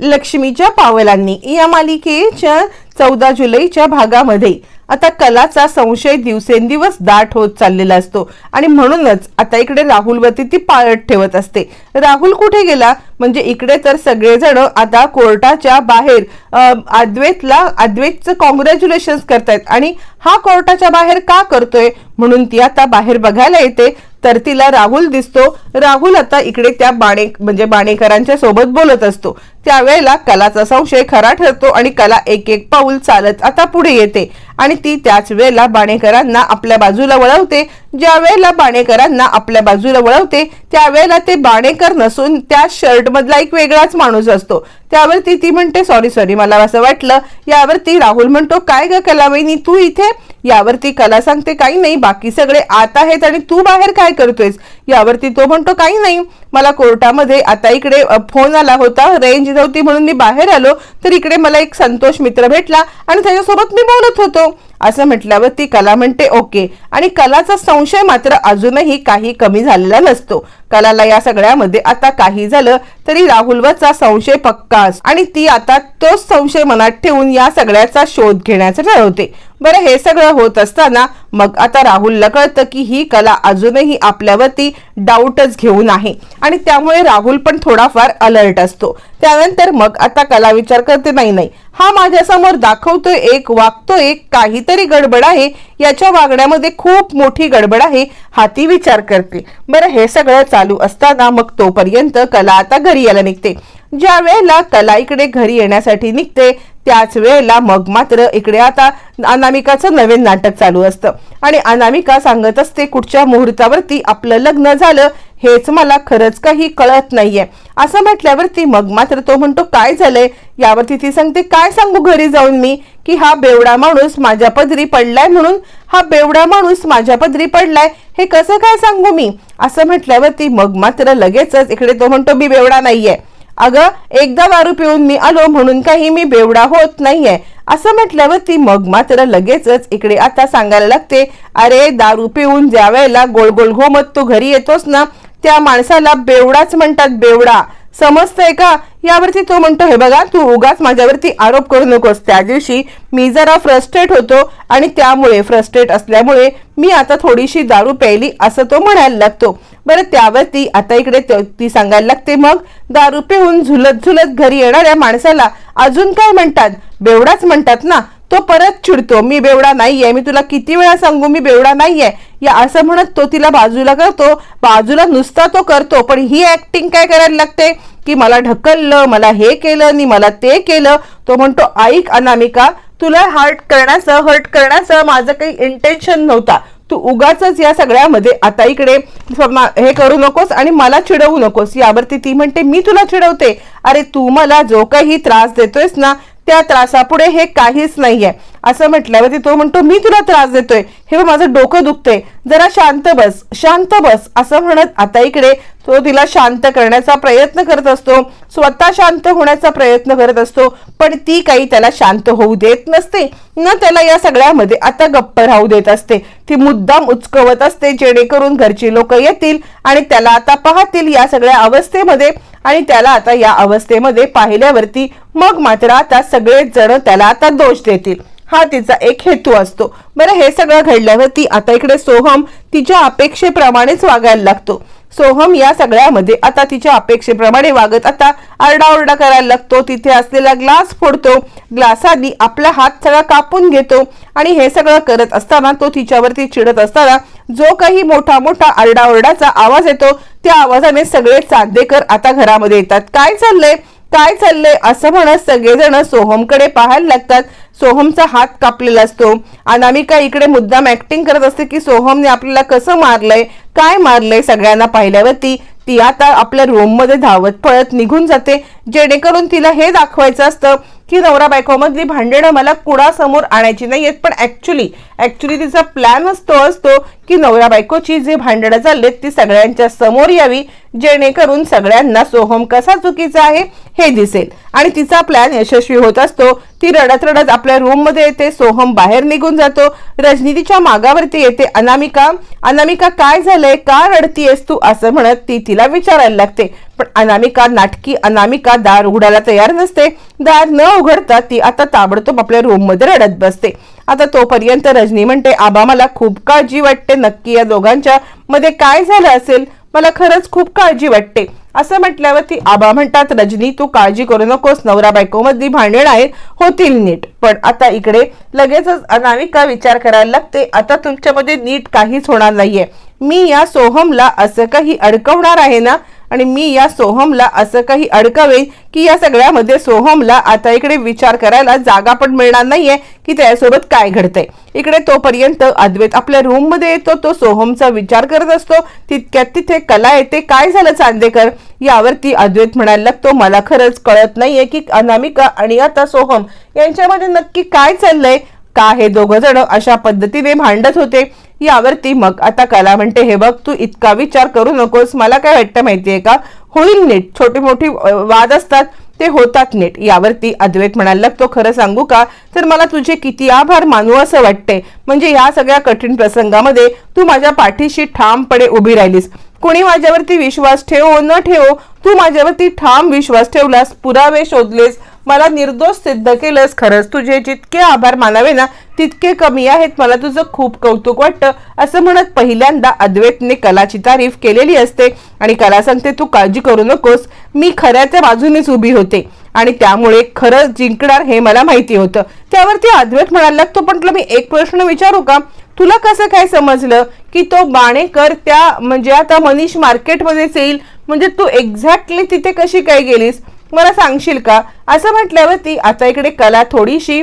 लक्ष्मीच्या पावलांनी या मालिकेच्या चौदा जुलैच्या भागामध्ये आता कलाचा संशय दिवसेंदिवस दाट होत चाललेला असतो. आणि म्हणूनच आता इकडे राहुलवरती ती पाळत ठेवत असते. राहुल कुठे गेला? म्हणजे इकडे तर सगळेजण आता कोर्टाच्या बाहेर अं, अद्वैतला अद्वैतचं कॉंग्रॅच्युलेशन करतायत. आणि हा कोर्टाच्या बाहेर का करतोय? म्हणून ती आता बाहेर बघायला येते. तर तिला राहुल दिसतो. राहुल आता इकडे त्या बाणे म्हणजे बाणेकरांच्या सोबत बोलत असतो. त्यावेळेला कलाचा संशय खरा ठरतो आणि कला एक एक पाऊल चालत आता पुढे येते. आणि ती त्याच वेळेला बाणेकरांना आपल्या बाजूला वळवते. ज्या वेळेला बाणेकरांना आपल्या बाजूला वळवते त्यावेळेला ते बाणेकर नसून त्या शर्ट मधला एक वेगळाच माणूस असतो. त्यावरती ती म्हणते सॉरी सॉरी मला असं वाटलं. यावरती राहुल म्हणतो काय ग कलावहिनी तू इथे? यावरती कला सांगते काही नाही बाकी सगळे आत आहेत आणि तू बाहेर काय करतोयस? यावरती तो म्हणतो काही नाही मला कोर्टामध्ये आता इकडे फोन आला होता रेंज नव्हती म्हणून मी बाहेर आलो तर इकडे मला एक संतोष मित्र भेटला आणि त्याच्यासोबत मी बोलत होतो. असं म्हटल्यावर ती कला म्हणते ओके. आणि कलाचा संशय मात्र अजूनही काही कमी झालेला नसतो. कलाला या सगळ्यामध्ये आता काही झालं तरी राहुलवरचा संशय पक्का आणि ती आता तोच संशय मनात ठेवून या सगळ्याचा शोध घेण्याचं ठरवते. बरं हे सगळं होत असताना मग आता राहुलला कळतं की ही कला अजूनही आपल्यावरती डाऊटच घेऊन आहे. आणि त्यामुळे राहुल पण थोडाफार अलर्ट असतो. त्यानंतर मग आता कला विचार करते नाही नाही. हा माझ्यासमोर दाखवतोय एक वागतोय एक काहीतरी गडबड आहे. याच्या वागण्यामध्ये खूप मोठी गडबड आहे. हा ती विचार करते. बरं हे सगळं चालू असताना मग तोपर्यंत कला आता घरी यायला निघते. ज्या वेळेला कला इकडे घरी येण्यासाठी निघते त्याच वेळेला मग मात्र इकडे आता अनामिकाचं नवीन नाटक चालू असतं. आणि अनामिका सांगत असते कुठच्या मुहूर्तावरती आपलं लग्न झालं हेच मला खरंच काही कळत नाहीये. असं म्हटल्यावरती मग मात्र तो म्हणतो काय झालंय? यावरती ती सांगते काय सांगू घरी जाऊन मी? की हा बेवडा माणूस माझ्या पदरी पडलाय म्हणून? हा बेवडा माणूस माझ्या पदरी पडलाय? हे कसं काय सांगू मी? असं म्हटल्यावरती मग मात्र लगेचच इकडे तो म्हणतो मी बेवडा नाहीये. अगं एकदा दारू पिऊन मी आलो म्हणून काही मी बेवडा होत नाहीये. असं म्हटल्यावर ती मग मात्र लगेचच इकडे आता सांगायला लागते अरे दारू पिऊन ज्या वेळेला गोल गोल घोमत तू घरी येतोस ना त्या माणसाला बेवडाच म्हणतात बेवडा. समजतंय का? यावरती तो म्हणतो हे बघा तू उगाच माझ्यावरती आरोप करू नकोस. त्या दिवशी मी जरा फ्रस्ट्रेट होतो आणि त्यामुळे फ्रस्ट्रेट असल्यामुळे मी आता थोडीशी दारू प्यायली असं तो म्हणायला लागतो. बरं त्यावरती आता इकडे त- ती सांगायला लागते मग दारू पिऊन झुलत झुलत घरी येणाऱ्या माणसाला अजून काय म्हणतात? बेवडाच म्हणतात ना. तो परत चिडतो मी बेवडा नाहीये मी तुला किती वेळा सांगू मी बेवडा नाहीये. या असं म्हणत तो तिला बाजूला करतो. बाजूला नुसता तो करतो पण ही ऍक्टिंग काय करायला लागते? की मला ढकललं मला हे केलं आणि मला ते केलं. तो म्हणतो ऐक अनामिका तुला हर्ट करण्याचं हर्ट करण्याचं माझं काही इंटेन्शन नव्हता. तू उगाच या सगळ्यामध्ये आता इकडे हे करू नकोस आणि मला चिडवू नकोस. यावरती ती म्हणते मी तुला चिडवते. अरे तू मला जो काही त्रास देतोयस ना त्या त्रासापुढे हे काहीच नाहीये. असं म्हटल्यावरती तो म्हणतो मी तुला त्रास देतोय. हे माझं डोकं दुखतंय. जरा शांत बस शांत बस. असं म्हणत आता इकडे तो तिला शांत करण्याचा प्रयत्न करत असतो. स्वतः शांत होण्याचा प्रयत्न करत असतो पण ती काही त्याला शांत होऊ देत नसते. न त्याला या सगळ्यामध्ये आता गप्प राहू देत असते. ती मुद्दाम उचकवत असते जेणेकरून घरची लोक येतील आणि त्याला आता पाहतील या सगळ्या अवस्थेमध्ये आणि त्याला आता या अवस्थेमध्ये पाहिल्यावरती मग मात्र आता सगळेच जण त्याला आता दोष देतील. हा तिचा एक हेतू असतो. बरं हे सगळं घडल्यावरती आता इकडे सोहम तिच्या अपेक्षेप्रमाणेच वागायला लागतो. सोहम या सगळ्यामध्ये आता तिच्या अपेक्षेप्रमाणे वागत आता आरडाओरडा करायला लागतो. तिथे असलेला ग्लास फोडतो. ग्लासानी आपला हात सगळा कापून घेतो आणि हे सगळं करत असताना तो तिच्यावरती चिडत असताना जो काही मोठा मोठा आरडाओरडाचा आवाज येतो त्या आवाजाने सगळे चांदेकर आता घरामध्ये येतात. काय चाललंय? काय चाललंय असं म्हणत सगळेजण सोहमकडे पाहायला लागतात. सोहमचा हात कापलेला असतो. अनामिका इकडे मुद्दाम ऍक्टिंग करत असते की सोहमने आपल्याला कसं मारलंय काय मारलंय सगळ्यांना पाहिल्यावरती ती आता आपल्या रूममध्ये धावत पळत निघून जाते. जेणेकरून तिला हे दाखवायचं असतं की नवरा बायकोमधली भांडणं मला कुणासमोर आणायची नाही आहेत पण ऍक्च्युली ऍक्च्युली तिचा प्लॅनच तो असतो की नवरा बायकोची जी भांडणं चाललेत ती सगळ्यांच्या समोर यावी जेणेकरून सगळ्यांना सोहम कसा चुकीचा आहे हे दिसेल. आणि तिचा प्लॅन यशस्वी होत असतो ती रडत रडत आपल्या रूममध्ये येते सोहम बाहेर निघून जातो. रजनी तिच्या मागावरती येते अनामिका अनामिका काय झालंय का रडतीयस तू? असं म्हणत ती तिला विचारायला लागते. पण अनामिका नाटकी अनामिका दार उघडायला तयार नसते. दार न उघडता ती आता ताबडतोब आपल्या रूममध्ये रडत बसते. आता तोपर्यंत रजनी म्हणते आबा मला खूप काळजी वाटते. नक्की या दोघांच्या मध्ये काय झालं असेल? मला खरंच खूप काळजी वाटते. असं म्हटल्यावर ती आबा म्हणतात रजनी तू काळजी करू नकोस. नवरा बायकोमधली भांडण आहेत. होतील नीट. पण आता इकडे लगेचच अनामिका विचार करायला लागते. आता तुमच्यामध्ये नीट काहीच होणार नाहीये. मी या सोहमला असं काही अडकवणार आहे ना? आणि मी या सोहमला असं काही अडकावे की या सगळ्यामध्ये सोहमला आता इकडे विचार करायला जागा पण मिळणार नाहीये की त्याच्यासोबत काय घडतंय. इकडे तोपर्यंत अद्वैत आपल्या रूममध्ये येतो तो सोहमचा विचार करत असतो तितक्यात तिथे कला येते काय झालं चांदेकर? यावरती अद्वैत म्हणायला लागतो मला खरंच कळत नाहीये की अनामिका आणि आता सोहम यांच्यामध्ये नक्की काय चाललंय? का हे दोघं जण अशा पद्धतीने भांडत होते? यावरती मग आता कला म्हणते हे बघ तू इतका विचार करू नकोस. मला काय वाटतं माहितीये का? होईल नीट. छोटी मोठी वाद असतात. ते होतात नीट. यावरती अद्वैत म्हणायला लागतो खरं सांगू का? तर मला तुझे किती आभार मानू असं वाटते. म्हणजे या सगळ्या कठीण प्रसंगामध्ये तू माझ्या पाठीशी ठामपणे उभी राहिलीस. कोणी माझ्यावरती विश्वास ठेवो न ठेवो तू माझ्यावरती ठाम विश्वास ठेवलास पुरावे शोधलेस मला निर्दोष सिद्ध केलंस खरंच. तुझे जितके आभार मानावे ना तितके कमी आहेत. मला तुझं खूप कौतुक वाटतं. असं म्हणत पहिल्यांदा अद्वैतने कलाची तारीफ केलेली असते आणि कला सांगते तू काळजी करू नकोस. मी खऱ्याच्या बाजूनेच उभी होते आणि त्यामुळे खरंच जिंकणार हे मला माहिती होतं. त्यावरती अद्वैत म्हणायला लागतो पण तुला मी एक प्रश्न विचारू का? तुला कसं काय समजलं की तो बाणेकर त्या म्हणजे आता मनीष मार्केटमध्येच येईल? म्हणजे तू एक्झॅक्टली तिथे कशी काय गेलीस? मला सांगशील का? असं म्हटल्यावरती आता इकडे कला थोडीशी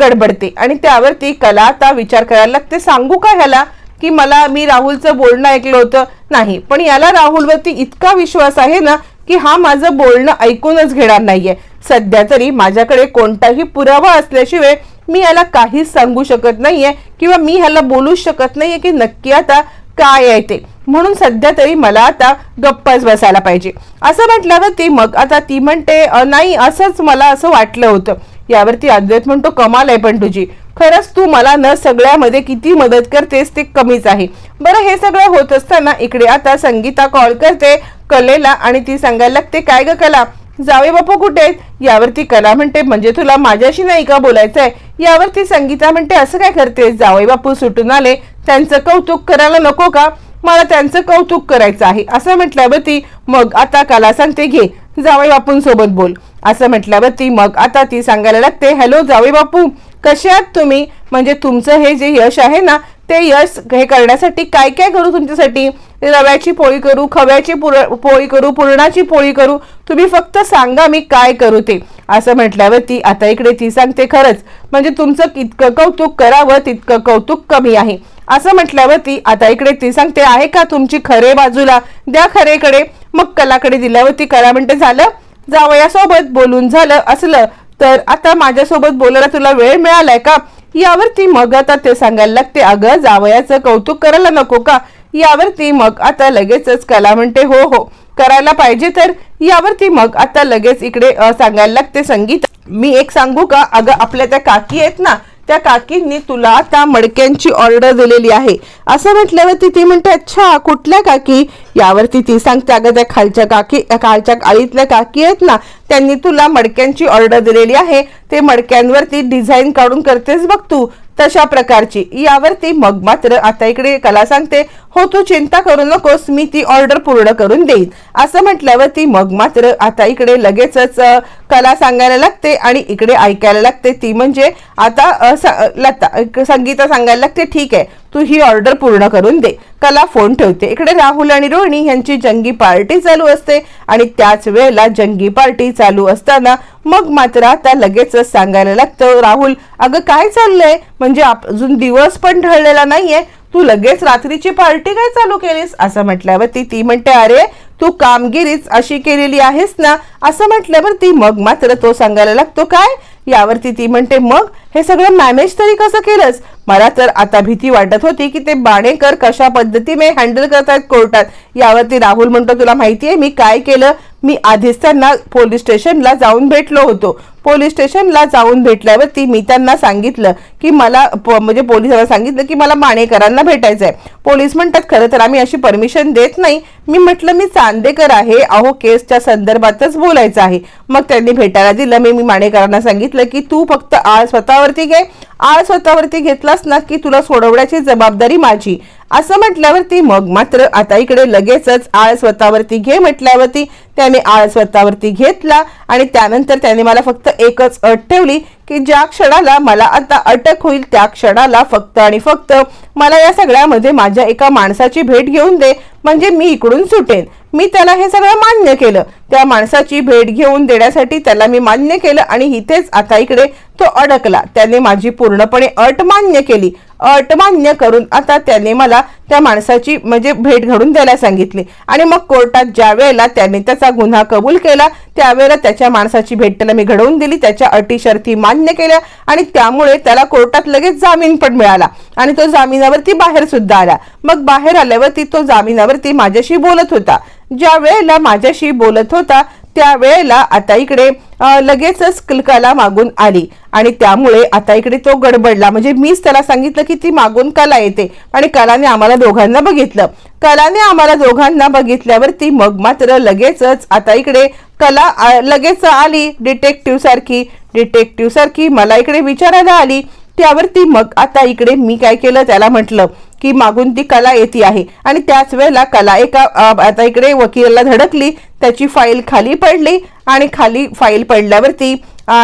गडबडते. आणि त्यावरती कला आता विचार करायला लागते. सांगू का ह्याला की मला मी राहुलचं बोलणं ऐकलं होतं? नाही. पण याला राहुलवरती इतका विश्वास आहे ना की हा माझं बोलणं ऐकूनच घेणार नाहीये. सध्या तरी माझ्याकडे कोणताही पुरावा असल्याशिवाय मी याला काहीच सांगू शकत नाहीये किंवा मी ह्याला बोलूच शकत नाहीये की नक्की आता काय आहे ते? म्हणून सध्या तरी मला आता गप्पच बसायला पाहिजे. असं म्हटल्यावर ती मग आता ती म्हणते नाही असंच मला असं वाटलं होतं. यावरती अद्वैत म्हणतो कमाल आहे पण तुझी. खरंच तू मला न सगळ्यामध्ये किती मदत करतेस ते कमीच आहे. बरं हे सगळं होत असताना इकडे आता संगीता कॉल करते कलेला आणि ती सांगायला लागते काय ग कला? जावे बापू कुठे आहेत? यावरती कला म्हणते म्हणजे तुला माझ्याशी नाही का बोलायचंय? यावरती संगीता म्हणते असं काय करते जावे बापू सुटून आले. त्यांचं कौतुक करायला नको का? मला त्यांचं कौतुक करायचं आहे. असं म्हटल्यावरती मग आता कला सांगते घे. जावई बापूंसोबत बोल. असं म्हटल्यावरती मग आता ती सांगायला लागते हॅलो जावई बापू कसे आहात तुम्ही? म्हणजे तुमचं हे जे यश आहे ना ते यश हे करण्यासाठी काय काय करू तुमच्यासाठी? रव्याची पोळी करू खव्याची पुर- पोळी करू पुरणाची पोळी करू तुम्ही फक्त सांगा मी काय करू ते. असं म्हटल्यावर ती आता इकडे ती सांगते खरंच म्हणजे तुमचं इतकं कौतुक करावं तितकं कौतुक कमी आहे. असं म्हटल्यावरती आता इकडे ती सांगते आहे का तुमची खरे बाजूला? द्या खरेकडे. मग कलाकडे दिल्यावरती कला म्हणते झालं जावयासोबत बोलून झालं असलं तर आता माझ्यासोबत बोलायला तुला वेळ मिळालाय का? यावरती मग आता ते सांगायला लागते अगं जावयाचं कौतुक करायला नको का? यावरती मग आता लगेचच कला म्हणते हो हो. करायला पाहिजे तर यावरती मग आता लगेच इकडे सांगायला लागते संगीत. मी एक सांगू का? अगं आपल्या त्या काकी आहेत ना त्या काकींनी तुला आता मडक्यांची ऑर्डर दिलेली आहे. असं म्हटल्यावरती ती म्हणते अच्छा कुठल्या काकी? यावरती ती सांगते अगं त्या खालच्या काकी खालच्या आळीतल्या काकी आहेत ना त्यांनी तुला मडक्यांची ऑर्डर दिलेली आहे. ते मडक्यांवरती डिझाईन काढून करतेस बघ तू तशा प्रकारची. यावरती मग मात्र आता इकडे कला सांगते हो तू चिंता करू नकोस मी ती ऑर्डर पूर्ण करून देईन. असं म्हटल्यावर ती मग मात्र आता इकडे लगेचच कला सांगायला लागते आणि इकडे ऐकायला लागते. ती म्हणजे आता लता संगीता सांगायला लागते ठीक आहे तू ही ऑर्डर पूर्ण करून दे. कला फोन ठेवते. इकडे राहुल आणि रोहिणी यांची जंगी पार्टी चालू असते आणि त्याच वेळेला जंगी पार्टी चालू असताना मग मात्र आता लगेचच सांगायला लागतं राहुल अगं काय चाललंय? म्हणजे अजून दिवस पण ढळलेला नाहीये. तू लगेच रात्रीची पार्टी काय चालू केलीस? असं म्हटल्यावर ती ती म्हणते अरे तू कामगिरीच अशी केलेली आहेस ना? असं म्हटल्यावर ती मग मात्र तो सांगायला लागतो काय? यावरती ती म्हणते मग हे सगळं मॅनेज तरी कसं केलंस? मला तर आता भीती वाटत होती की ते बाणेकर कशा पद्धतीने हँडल करतायत कोर्टात? यावरती राहुल म्हणतो तुला माहिती आहे मी काय केलं? मी आधीच त्यांना पोलीस स्टेशनला जाऊन भेटलो होतो. पोलीस स्टेशनला जाऊन भेटल्यावरती मी त्यांना सांगितलं की मला प- म्हणजे पोलिसांना सांगितलं की मला माणेकरांना भेटायचं आहे पोलीस म्हणतात खरं तर आम्ही अशी परमिशन देत नाही. मी म्हटलं मी चांदेकर आहे. अहो केसच्या संदर्भातच बोलायचं आहे. मग त्यांनी भेटायला दिलं. मी मी माणेकरांना सांगितलं की तू फक्त आळ स्वतःवरती घे. आळ स्वतःवरती घेतलास ना की तुला सोडवण्याची जबाबदारी माझी. असं म्हटल्यावरती मग मात्र आता इकडे लगेचच आळ स्वतःवरती घे म्हटल्यावरती त्याने आळ स्वतःवरती घेतला आणि त्यानंतर त्याने मला फक्त एकच अट ठेवली की ज्या क्षणाला मला आता अटक होईल त्या क्षणाला फक्त आणि फक्त मला या सगळ्यामध्ये माझ्या एका माणसाची भेट घेऊन दे म्हणजे मी इकडून सुटेन. मी त्याला हे सगळं मान्य केलं. त्या माणसाची भेट घेऊन देण्यासाठी त्याला मी मान्य केलं आणि इथेच आता इकडे तो अडकला. त्याने माझी पूर्णपणे अट मान्य केली. अट मान्य करून आता त्याने मला त्या माणसाची म्हणजे भेट घडून द्यायला सांगितली. आणि मग कोर्टात ज्या वेळेला त्याने त्याचा गुन्हा कबूल केला त्यावेळेला त्याच्या माणसाची भेट त्याला मी घडवून दिली त्याच्या अटी शर्ती मान्य केल्या आणि त्यामुळे त्याला कोर्टात लगेच जामीन पण मिळाला. आणि तो जामिनावरती बाहेर सुद्धा आला. मग बाहेर आल्यावरती तो जामिनावरती माझ्याशी बोलत होता. ज्या वेळेला माझ्याशी बोलत होता त्या वेळेला आता इकडे लगेचच कला मागून आली. आणि त्यामुळे आता इकडे तो गडबडला. म्हणजे मीच त्याला सांगितलं की ती मागून कला येते. आणि कलाने आम्हाला दोघांना बघितलं. कलाने आम्हाला दोघांना बघितल्यावरती मग मात्र लगेचच आता इकडे कला लगेच आली डिटेक्टिव्ह सारखी. डिटेक्टिव्ह सारखी मला इकडे विचारायला आली. त्यावरती मग आता इकडे मी काय केलं त्याला म्हटलं. की मागून ती कला येते आहे. आणि त्याच वेळेला कला एका आता इकडे वकिलाला धडकली त्याची फाईल खाली पडली आणि खाली फाईल पडल्यावरती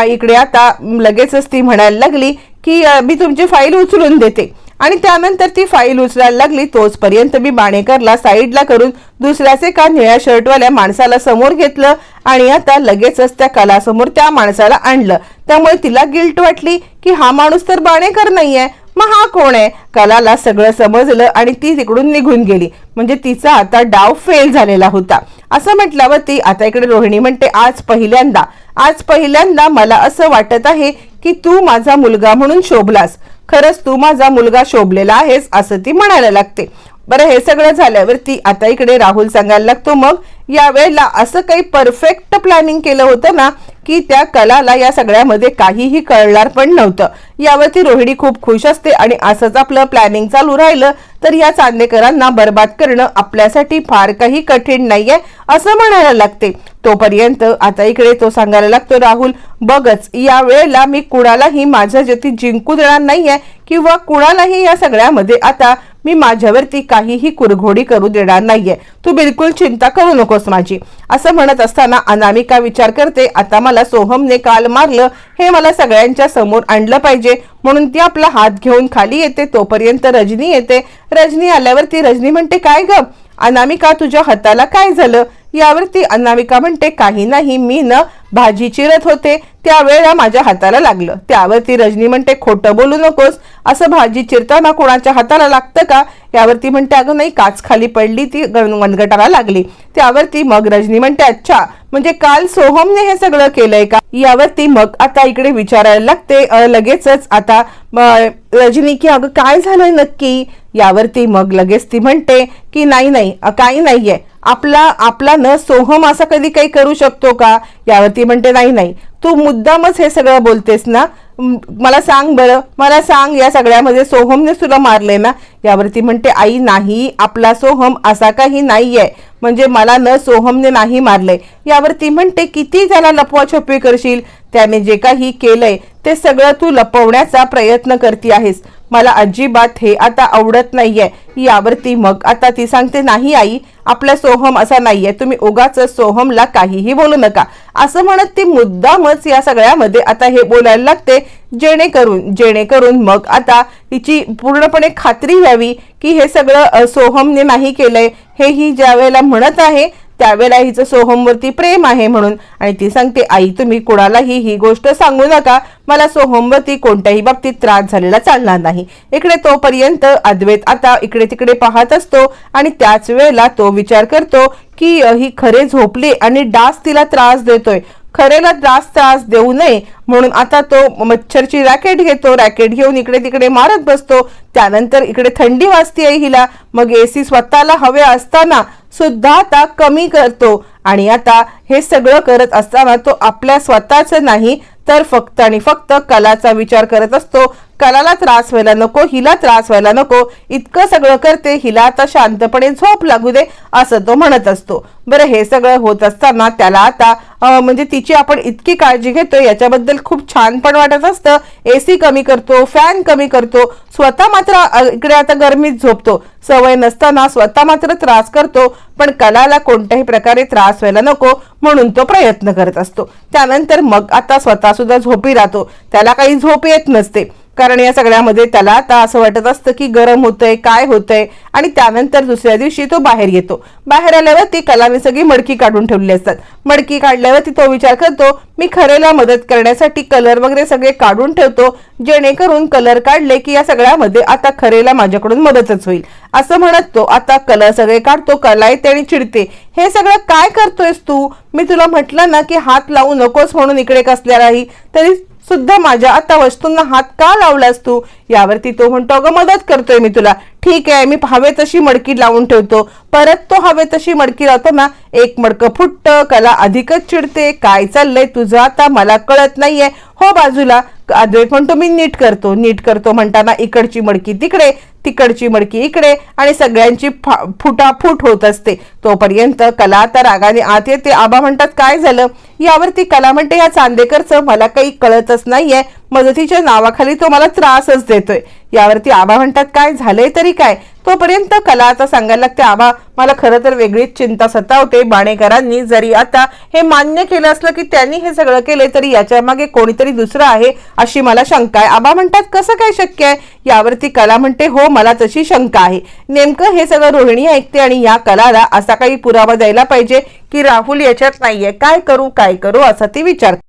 इकडे आता लगेचच ती म्हणायला लागली की मी तुमची फाईल उचलून देते. आणि त्यानंतर ती फाईल उचलायला लागली तोचपर्यंत मी बाणेकरला साईडला करून दुसऱ्याच एका निळ्या शर्टवाल्या माणसाला समोर घेतलं आणि आता लगेचच त्या कलासमोर त्या माणसाला आणलं. त्यामुळे तिला गिल्ट वाटली की हा माणूस तर बाणेकर नाहीये. मग हा कोण आहे? कलाला सगळं समजलं आणि ती तिकडून निघून गेली. म्हणजे तिचा आता डाव फेल झालेला होता. असं म्हटल्यावर ती आता इकडे रोहिणी म्हणते आज पहिल्यांदा आज पहिल्यांदा मला असं वाटत आहे की तू माझा मुलगा म्हणून शोभलास. खरंच तू माझा मुलगा शोभलेला आहेस असं ती म्हणायला लागते. बरं हे सगळं झाल्यावर ती आता इकडे राहुल सांगायला लागतो मग यावेळेला असं काही परफेक्ट प्लॅनिंग केलं होतं ना की त्या कलाला या सगळ्यामध्ये काहीही कळणार पण नव्हतं. यावरती रोहिणी खूप खुश असते आणि असंच आपलं प्लॅनिंग चालू राहिलं तर या चांदेकरांना बर्बाद करणं आपल्यासाठी फार काही कठीण नाहीये असं म्हणायला लागते. तोपर्यंत आता इकडे तो सांगायला लागतो राहुल बघच या वेळेला मी कुणालाही माझ्या जती जिंकू देणार नाहीये किंवा कुणालाही या सगळ्यामध्ये आता मी माझ्यावरती काहीही कुरघोडी करू देणार नाहीये. तू बिलकुल चिंता करू नकोस माझी. असं म्हणत असताना अनामिका विचार करते आता मला सोहमने काल मारलं हे मला सगळ्यांच्या समोर आणलं पाहिजे. म्हणून ती आपला हात घेऊन खाली येते तोपर्यंत रजनी येते. रजनी आल्यावरती रजनी म्हणते काय ग? अनामिका तुझ्या हाताला काय झालं? यावरती अनामिका म्हणते काही नाही मी न भाजी चिरत होते. त्यावेळेला माझ्या हाताला लागलं. त्यावरती रजनी म्हणते खोटं बोलू नकोस. असं भाजी चिरताना कोणाच्या हाताला लागतं का? यावरती म्हणते अगं नाही काच खाली पडली ती वनगटाला लागली. त्यावरती मग रजनी म्हणते अच्छा म्हणजे काल सोहमने हे सगळं केलंय का? यावरती मग आता इकडे विचारायला लागते लगेचच आता रजनी की अगं काय झालंय नक्की? यावरती मग लगेच ती म्हणते की नाही नाही काही नाहीये. आपला आपला न सोहम असा कधी काही करू शकतो का? यावरती म्हणते नाही नाही. तू मुद्दामच हे सगळं बोलतेस ना? मला सांग बरं. मला सांग या सगळ्यामध्ये सोहमने तुला मारले ना? यावरती म्हणते आई नाही. आपला सोहम असा काही नाही आहे म्हणजे मला न सोहमने नाही मारले यावरती म्हणते किती त्याला लपवाछपवी करशील? त्याने जे काही केलंय ते सगळं तू लपवण्याचा प्रयत्न करती आहेस. मला अजिबात हे आता आवडत नाहीये. यावरती मग आता ती सांगते नाही आई आपला सोहम असा नाहीये. तुम्ही उगाच सोहमला काहीही बोलू नका. असं म्हणत ती मुद्दामच या सगळ्यामध्ये आता हे बोलायला लागते. जेणेकरून जेणेकरून मग आता तिची पूर्णपणे खात्री व्हावी की हे सगळं सोहमने नाही केलंय. हे ही ज्या वेळेला म्हणत आहे त्यावेळेला हिचं सोहमवरती प्रेम आहे म्हणून. आणि ती सांगते आई तुम्ही कुणालाही ही गोष्ट सांगू नका. मला सोहमवरती कोणत्याही बाबतीत त्रास झालेला चालणार नाही. इकडे तोपर्यंत अद्वैत आता इकडे तिकडे पाहत असतो आणि त्याच वेळेला तो विचार करतो की ही खरे झोपली आणि डास तिला त्रास देतोय. खरेला त्रास त्रास देऊ नये म्हणून आता तो मच्छरची रॅकेट घेतो रॅकेट घेऊन इकडे तिकडे मारत बसतो. त्यानंतर इकडे थंडी वाजते हिला. मग एसी स्वतःला हवे असताना सुद्धा आता कमी करतो. आणि आता हे सगळं करत असताना तो आपल्या स्वतःच नाही तर फक्त आणि फक्त कलाचा विचार करत असतो. कलाला त्रास व्हायला नको हिला त्रास व्हायला नको इतकं सगळं करते हिला आता शांतपणे झोप लागू दे असं तो म्हणत असतो. बरं हे सगळं होत असताना त्याला आता म्हणजे तिची आपण इतकी काळजी घेतो याच्याबद्दल खूप छान पण वाटत असतं. एसी कमी करतो फॅन कमी करतो स्वतः मात्र इकडे आता गरमीत झोपतो. सवय नसताना स्वतः मात्र त्रास करतो पण कलाला कोणत्याही प्रकारे त्रास व्हायला नको म्हणून तो प्रयत्न करत असतो. त्यानंतर मग आता स्वतः सुद्धा झोपी राहतो. त्याला काही झोप येत नसते. कारण या सगळ्यामध्ये त्याला आता असं वाटत असतं की गरम होतंय काय होतंय आणि त्यानंतर दुसऱ्या दिवशी तो बाहेर येतो. बाहेर आल्यावर ती कलाने सगळी मडकी काढून ठेवली असतात. मडकी काढल्यावरती तो विचार करतो मी खरेला मदत करण्यासाठी कलर वगैरे सगळे काढून ठेवतो जेणेकरून कलर काढले की या सगळ्यामध्ये आता खरेला माझ्याकडून मदतच होईल. असं म्हणत तो आता कलर सगळे काढतो कला येते आणि चिडते. हे सगळं काय करतोयस तू? मी तुला म्हटलं ना की हात लावू नकोस म्हणून इकडे कसल्यालाही तरी सुद्धा माझ्या आता वस्तूंना हात का लावलास तू? यावरती तो म्हणतो अगं मदत करतोय मी तुला. ठीक आहे मी हवे तशी मडकी लावून ठेवतो. परत तो हवे तशी मडकी लावतो ना एक मडकं फुटत कला अधिकच चिडते. काय चाललंय तुझं आता? मला कळत नाहीये. हो बाजूला अद्वैत म्हणतो मी नीट करतो. नीट करतो म्हणताना इकडची मडकी तिकडे तिकडची मडकी इकडे आणि सगळ्यांची फा- फुटाफूट होत असते. तोपर्यंत कला आता रागाने आत येते. आबा म्हणतात काय झालं? यावरती कला म्हणते या चांदेकरचं मला काही कळतच नाहीये. मदतीच्या नावाखाली तो मला त्रासच देतोय. यावरती आबा म्हणतात काय झालंय तरी काय? तोपर्यंत कला आता सांगायला लागते आबा मला खरं तर वेगळीच चिंता सतावते. बाणेकरांनी जरी आता हे मान्य केलं असलं की त्यांनी हे सगळं केले तरी याच्या मागे कोणीतरी दुसरं आहे अशी मला शंका आहे. आबा म्हणतात कसं काय शक्य आहे? यावरती कला म्हणते हो मला तशी शंका आहे. नेमकं हे सगळं रोहिणी ऐकते आणि या कलाला असा काही पुरावा द्यायला पाहिजे की राहुल याच्यात नाहीये. काय करू काय करू? असा ती विचारते